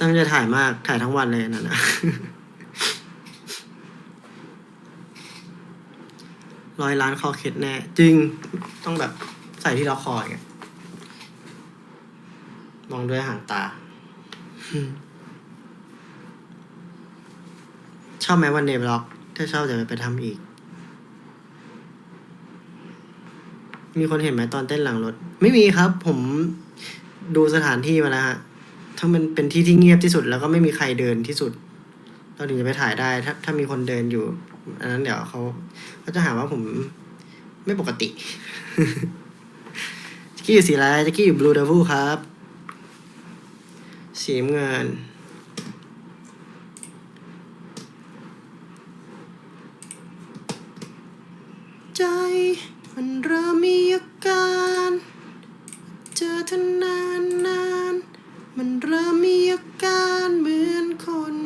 ตั้งใจถ่ายมากถ่ายทั้งวันเลยนั่นนะร้อยล้านคอเคล็ดแน่ จริงต้องแบบใส่ที่เราคออย่างเงี้ยมองด้วยหางตา ชอบไหมวันเดย์บล็อก ถ้าชอบจะไปทำอีก มีคนเห็นไหมตอนเต้นหลังรถ ไม่มีครับ ผมดูสถานที่มาแล้วฮะ ถ้ามันเป็นที่ที่เงียบที่สุดแล้วก็ไม่มีใครเดินที่สุด เราถึงจะไปถ่ายได้ ถ้าถ้ามีคนเดินอยู่ อันนั้นเดี๋ยวเขาเขาจะหาว่าผมไม่ปกติจักกี้อยู่สีอะไรจักกี้อยู่บลูเด e วูครับ สีเงิน ใจมันเริ่มมีอาการ เจอเธอนานนานๆมันเริ่มมีอาการเหมือนคน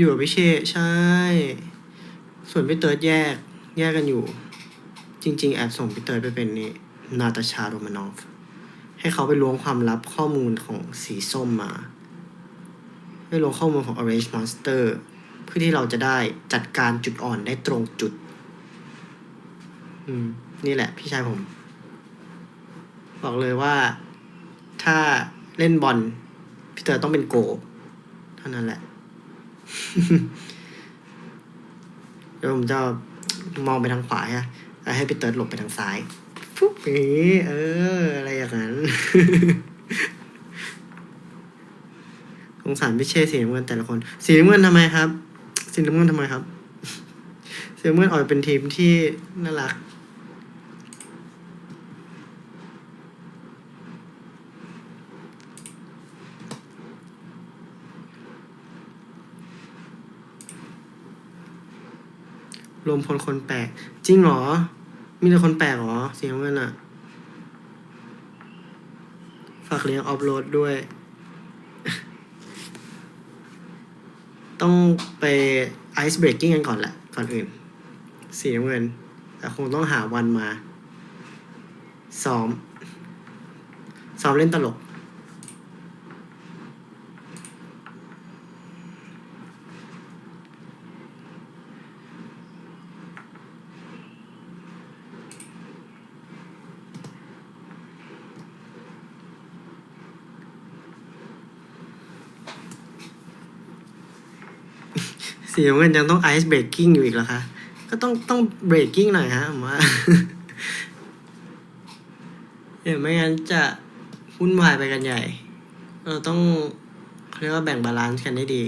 อยู่กับพี่เชษใช่ ส่วนพี่เติร์ดแยก แยกกันอยู่ จริง ๆ แอบส่งพี่เติร์ดไปเป็นนี่นาตาชาโรมานอฟ ให้เขาไปล้วงความลับข้อมูลของสีส้มมาไปล้วงข้อมูลของ Orange Monster เพื่อที่เราจะได้จัดการจุดอ่อนได้ตรงจุด อืม นี่แหละพี่ชายผม บอกเลยว่าถ้าเล่นบอลพี่เตอร์ต้องเป็นโก เท่านั้นแหละ เดี๋ยวผมจะมองไปทางขวาฮะให้พี่เติร์ดหลบไปทางซ้ายปุ๊บนี้เออ อะไรอย่างนั้นสงสารพี่เช่สีน้ำเงินแต่ละคน สีน้ำเงินทำไมครับ สีน้ำเงินทำไมครับ สีน้ำเงินออกเป็นทีมที่น่ารัก รวมพลคนแปลก จริงเหรอ มีแต่คนแปลกเหรอเสีน้ำเงินอะฝากเลี้ยงออฟโหลดด้วย ต้องไปไอซ์เบรกกิ้งกันก่อนแหละ ก่อนอื่น สีน้ำเงิน แต่คงต้องหาวันมา ซ้อม ซ้อมเล่นตลก สีน้ำเงินยังต้องไอซ์เบรกกิ้งอยู่อีกเหรอคะ ก็ต้องต้องเบรกกิ้งหน่อยฮะผมว่าเดี๋ยวไม่งั้นจะวุ่นวายไปกันใหญ่ เราต้องเขาเรียกว่าแบ่งบาลานซ์กันได้ดี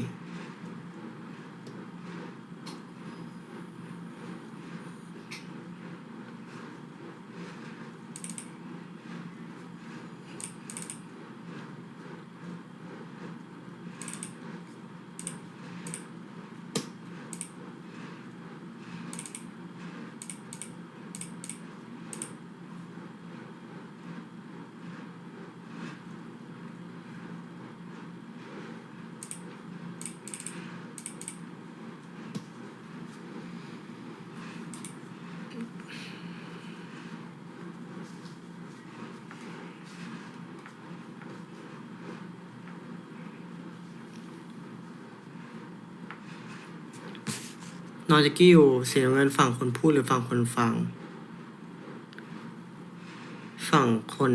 นอนจะกี้อยู่เสียงเงินฝั่งคนพูดหรือฝั่งคนฟัง ฝั่งคน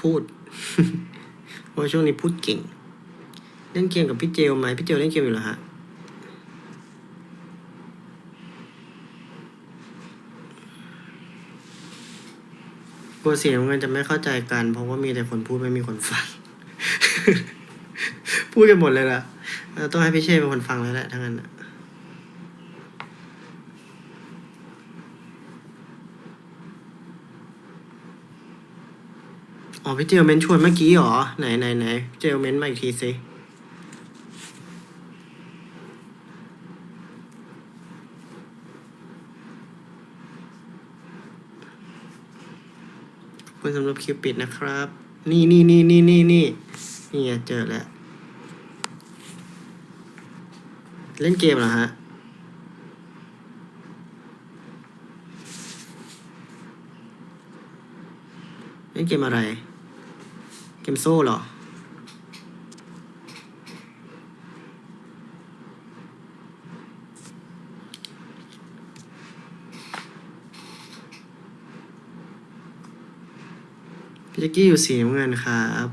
พูดเพราะว่าช่วงนี้พูดเก่ง เล่นเกมกับพี่เจลไหมพี่เจลเล่นเกมอยู่เหรอฮะกลัวเสียงเงินจะไม่เข้าใจกัน เพราะว่ามีแต่คนพูดไม่มีคนฟัง พูดกันหมดเลยล่ะ ต้องให้พี่เช่เป็นคนฟังแล้วแหละทั้งนั้นนะ พี่เจลเมนชวนเมื่อกี้หรอ ไหนไหนไหนเจลเมนมาอีกทีสิคุณสำหรับคิวปิดนะครับ นี่นี่นี่นี่นี่นี่นี่เจอแล้ว เล่นเกมเหรอฮะเล่นเกมอะไร เกมโซ่เหรอ พี่แจ็กกี้อยู่สีน้ำเงินครับ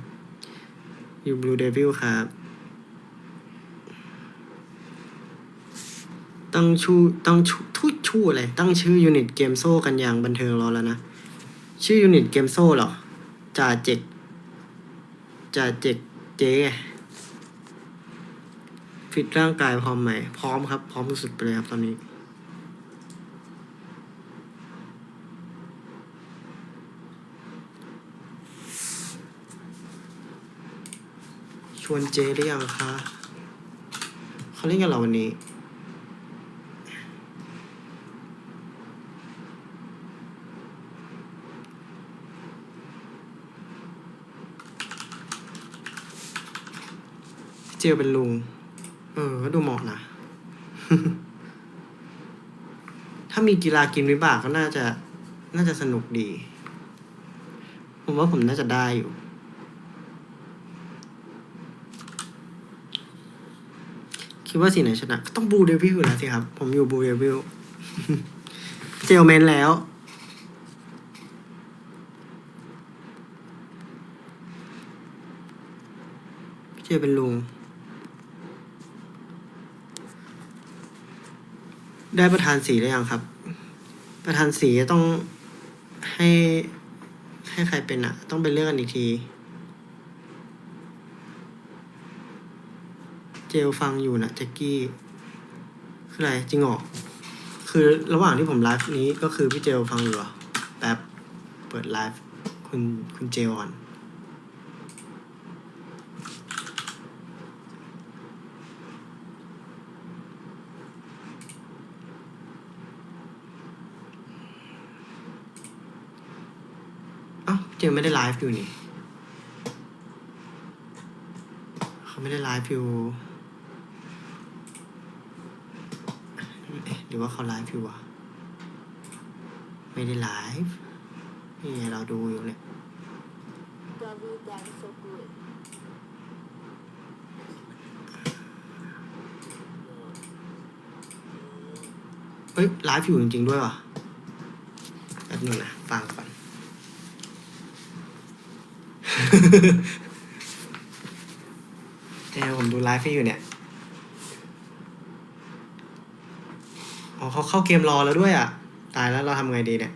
อยู่บลูเดวิลครับ ตั้งชูตั้งชูทุยชูอะไร ตั้งชื่อยูนิตเกมโซ่กันอย่างบันเทิงรอแล้วนะ ชื่อยูนิตเกมโซ่เหรอจ่าเจก จ่าเจกเจ๊ฟิตร่างกายพร้อมไหม พร้อมครับ พร้อมสุดไปเลยครับตอนนี้ ชวนเจหรือยังคะเขาเล่นกับเราวันนี้ เจลเป็นลุง เออ ก็ดูเหมาะนะ ถ้ามีกีฬากินวิบากก็น่าจะ น่าจะสนุกดี ผมว่าผมน่าจะได้อยู่ คิดว่าสีไหนชนะ ก็ต้องบูเดวิลแล้วสิครับ ผมอยู่บูเดวิลเจลเมนแล้วเจเป็นลุง ได้ประธานสีได้ยังครับ ประธานสีต้องให้ให้ใครเป็นอะต้องไปเลือกกันอีกที เจลฟังอยู่นะแจ็กกี้ คืออะไรจริงเหรอคือระหว่างที่ผมไลฟ์นี้ก็คือพี่เจลฟังอยู่หรอแป๊บเปิดไลฟ์คุณคุณเจลก่อน เอ้าเจลไม่ได้ไลฟ์อยู่นี่เขาไม่ได้ไลฟ์อยู่เอ๊ะหรือว่าเขาไลฟ์อยู่วะไม่ได้ไลฟ์นี่ไงเราดูอยู่เนี่ย Double that is so good. เฮ้ยไลฟ์อยู่จริงๆด้วยว่ะแป๊บนึงนะฟังก่อน เดี๋ยวผมดูไลฟ์ให้อยู่เนี่ย อ๋อเขาเข้าเกมรอแล้วด้วยอะ ตายแล้วเราทำไงดีเนี่ย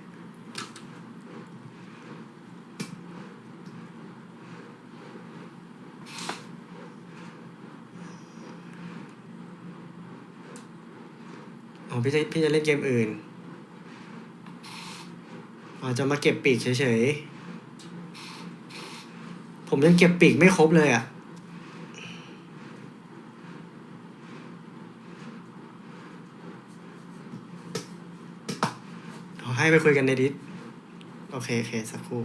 อ๋อพี่จะพี่จะเล่นเกมอื่น อ๋อจะมาเก็บปีกเฉยๆ ผมยังเก็บปีกไม่ครบเลยอะขอให้ไปคุยกันในดิสโอเค โอเค สักครู่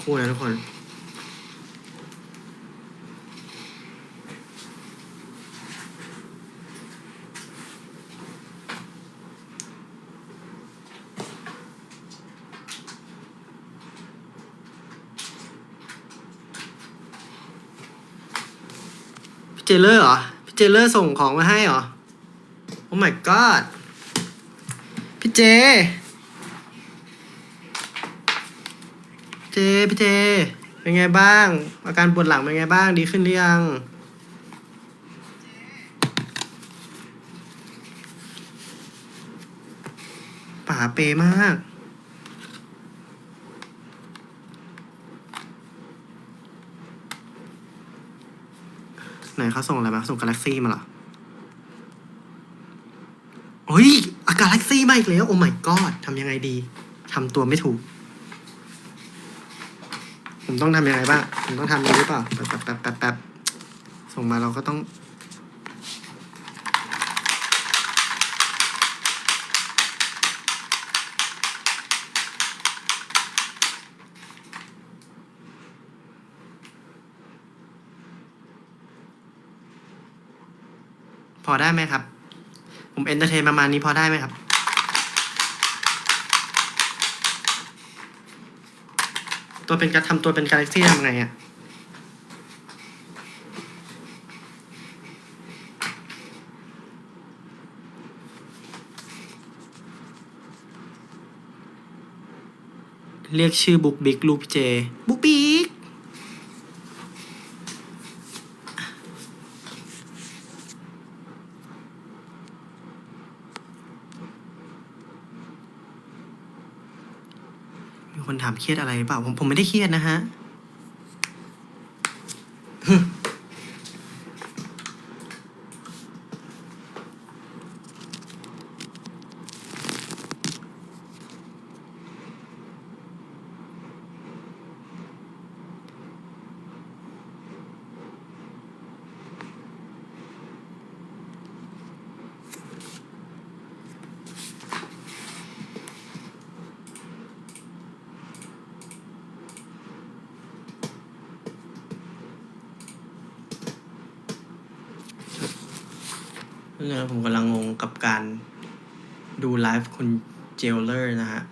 คู่นะทุกคน พี่เจเลอร์เหรอ พี่เจเลอร์ส่งของมาให้เหรอ โอ้ my god พี่เจ เจ พี่เจ เป็นไงบ้าง อาการปวดหลังเป็นไงบ้าง ดีขึ้นหรือยัง ป่าเปมาก นเขาส่งอะไรมาส่งกาแล็กซี่มาเหรอโอ้ยอากาแล็กซี่มาอีกแล้ว โอ้ my god ทำยังไงดีทำตัวไม่ถูก ผมต้องทำยังไงบ้าง ผมต้องทำยังไงหรือเปล่าแป๊บแป๊บแป๊บแป๊บส่งมาเราก็ต้อง พอได้ไหมครับ ผมเอนเตอร์เทนประมาณนี้พอได้ไหมครับตัวเป็นการทำตัวเป็นกาแล็กซี่ทำไงอะเรียกชื่อบุ๊กบิ๊กลูกพี่เจ บุ๊กบิ๊ก มีคนถาม เครียดอะไรหรือเปล่าผมผมไม่ได้เครียดนะฮะ เนี่ยผมกำลังงงกับการดูไลฟ์คุณเจลเลอร์นะฮะ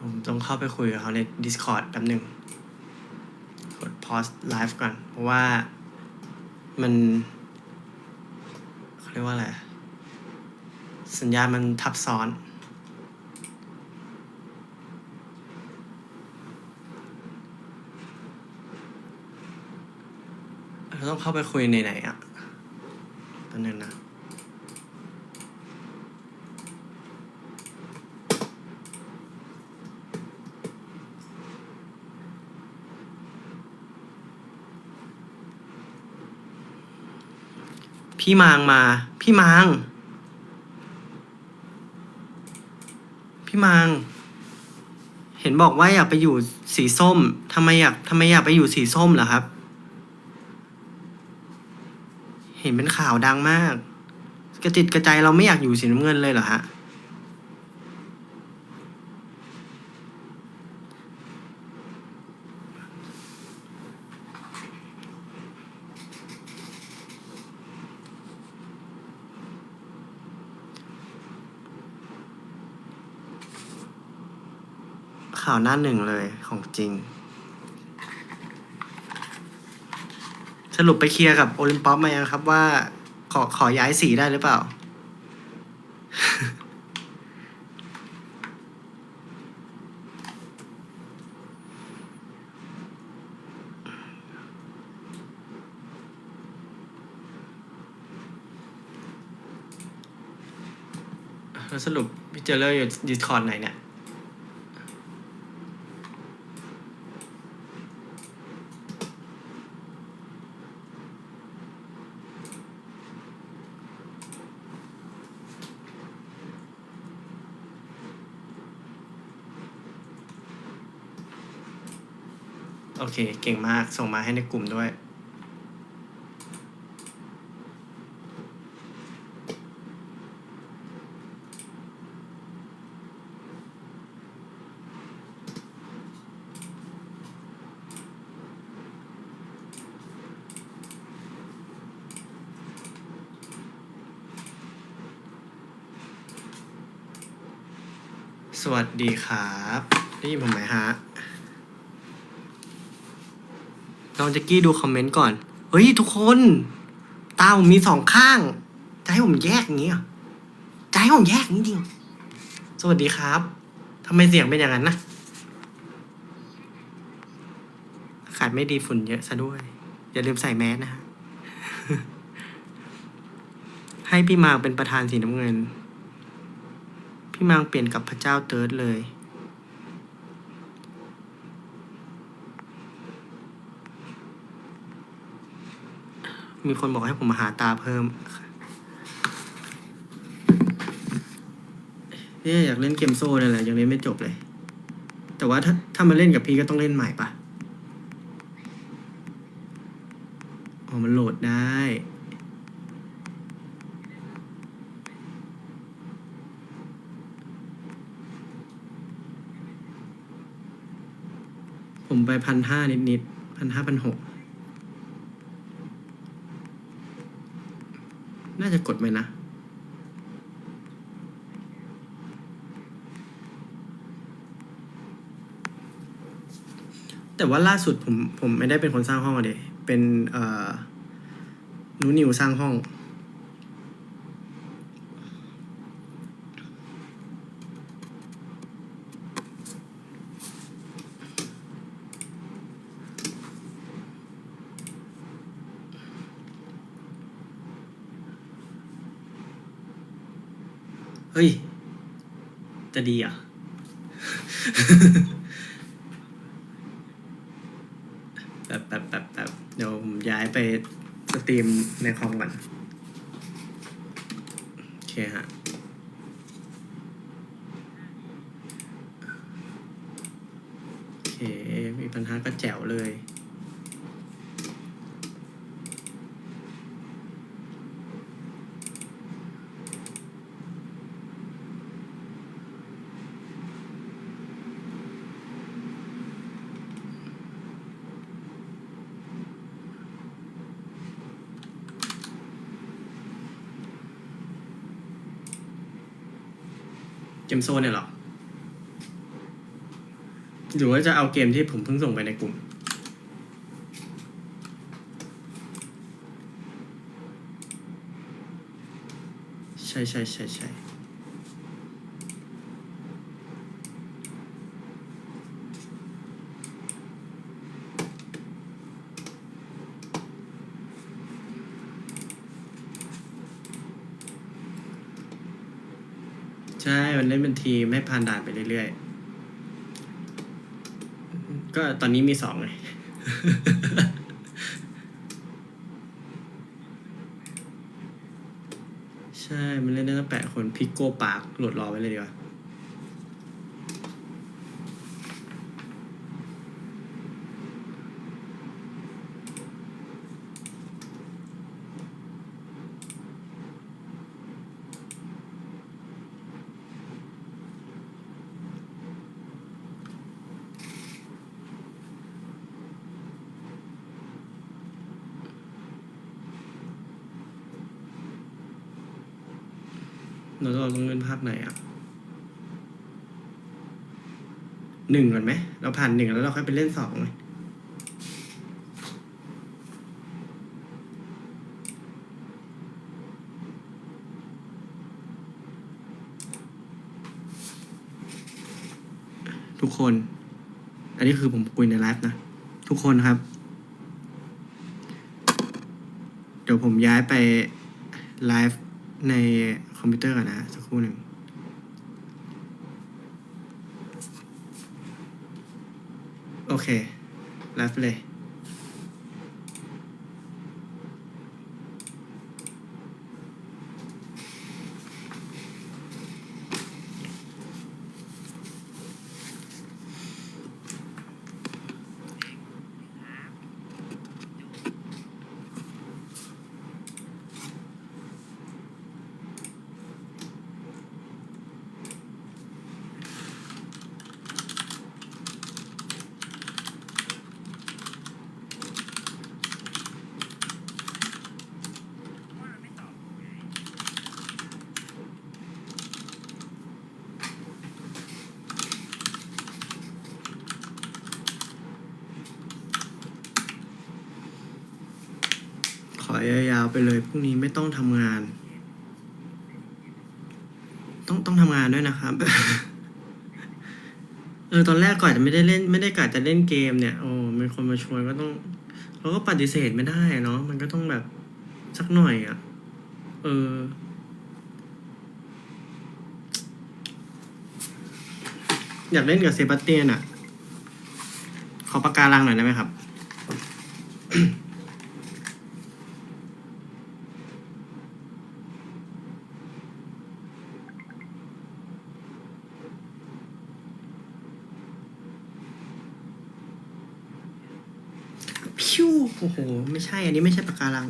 ผมต้องเข้าไปคุยกับเขาใน Discord แป๊บหนึ่งกด pause ไลฟ์ก่อน เพราะว่ามันเขาเรียกว่าอะไร สัญญาณมันทับซ้อน เราต้องเข้าไปคุยในไหนอะตอนนึงนะ พี่มางมา พี่มาง พี่มาง เห็นบอกว่าอยากไปอยู่สีส้มทำไมอยากทำไมอยากไปอยู่สีส้มเหรอครับ เห็นเป็นข่าวดังมาก กระจิตกระใจเราไม่อยากอยู่สีน้ำเงินเลยเหรอฮะ ข่าวหน้าหนึ่งเลยของจริง สรุปไปเคลียร์กับโอลิมปัสมายังครับว่า ขอขอย้ายสีได้หรือเปล่า แล้วสรุปพี่เจอเลอร์อยู่ดิสคอร์ดไหนเนี่ย เค เก่งมาก ส่งมาให้ในกลุ่มด้วย สวัสดีครับ ได้ยินผมไหมฮะ ล องแจ็กกี้ดูคอมเมนต์ก่อน เฮ้ย ทุกคน ตาผมมีสองข้าง จะให้ผมแยกอย่างนี้เหรอจะให้ผมแยกจริงๆสวัสดีครับทำไมเสียงเป็นอย่างนั้นนะอากาศไม่ดีฝุ่นเยอะซะด้วย อย่าลืมใส่แมสนะฮะให้พี่มางเป็นประธานสีน้ำเงิน พี่มางเปลี่ยนกับพระเจ้าเติร์ดเลย มีคนบอกให้ผมมาหาตาเพิ่มเนี่ยอยากเล่นเกมโซ่นั่นแหละยังเล่นไม่จบเลย แต่ว่าถ้าถ้ามาเล่นกับพี่ก็ต้องเล่นใหม่ปะอ๋อมันโหลดได้ผมไปพันห้านิดนิดพันห้าพันหก น่าจะกดไหมนะ แต่ว่าล่าสุดผมผมไม่ได้เป็นคนสร้างห้องอะเดยเป็นเอ่อนูนิวสร้างห้อง เฮ้ย จะดีอะ แบบแบบแบบแบบเดี๋ยวผมย้ายไปสตรีมในคอมก่อน โอเคฮะโอเค มีปัญหาก็แจ๋วเลย มโซ่เนี่ยหรอ หรือว่าจะเอาเกมที่ผมเพิ่งส่งไปในกลุ่ม ใช่ใช่ใช่ใช่ เล่นเป็นทีมให้ผ่านด่านไปเรื่อยๆ ก็ตอนนี้มีสองไงใช่ มันเล่นได้ตั้งแปดคนพิกโก้ปาร์คโหลดรอไว้เลยดีกว่า เราจะเอาลงเล่นภาคไหนอะหนึ่งก่อนไหม เราผ่านหนึ่งแล้วเราค่อยไปเล่นสองไหมทุกคน อันนี้คือผมคุยในไลฟ์นะ ทุกคนครับ เดี๋ยวผมย้ายไปไลฟ์ใน อมพิวเตอร์ก่อนนะสักครู่หนึ่งโอเคไลฟ์เลย ขอยาวไปเลยพรุ่งนี้ไม่ต้องทำงาน ต้องต้องทำงานด้วยนะครับ เออตอนแรกก่อนจะไม่ได้เล่น ไม่ได้กะจะเล่นเกมเนี่ยโอ้มีคนมาชวนก็ต้องเราก็ปฏิเสธไม่ได้เนาะมันก็ต้องแบบสักหน่อยอะ เอออยากเล่นกับเซบาสเตียนอะ ขอปากการังหน่อยได้ไหมครับ โหไม่ใช่ อันนี้ไม่ใช่ปากการัง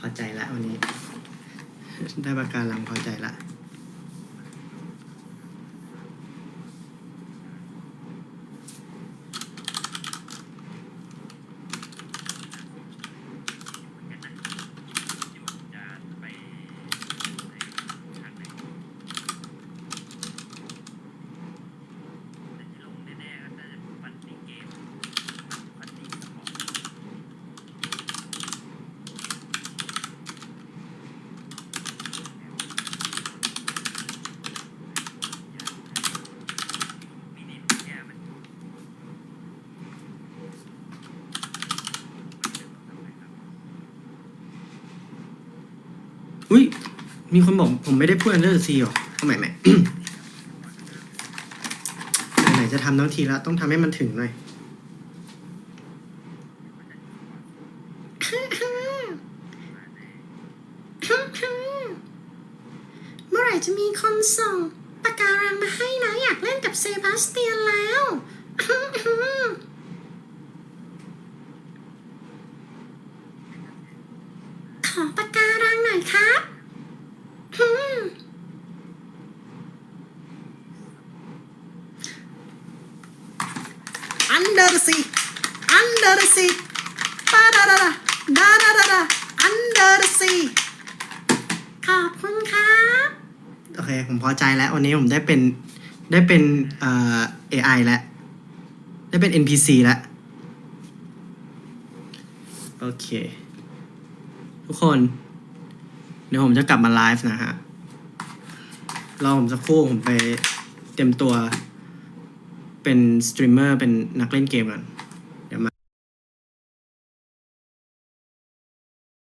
พอใจละวันนี้ ได้ปะการังพอใจละ มีคนบอกผมไม่ได้พูดอันเดอร์ซีหรอเอาใหม่ใหม่ไหนจะทำทั้งทีแล้วต้องทำให้มันถึงหน่อย เมื่อไหร่จะมีคนส่งปากการังมาให้นะ อยากเล่นกับเซบาสเตียนแล้ว ขอปากการังหน่อยครับ Under the sea Under the sea ปาดาดาดาดาดาดาดา Under the sea ขอบคุณครับ โอเค ผมพอใจแล้ว วันนี้ผมได้เป็นได้เป็นเอ่อ AI แล้ว ได้เป็น NPC แล้ว โอเค ทุกคน เดี๋ยวผมจะกลับมาไลฟ์นะฮะรอผมสักครู่ผมไปเตรียมตัว เป็นสตรีมเมอร์เป็นนักเล่นเกมก่อน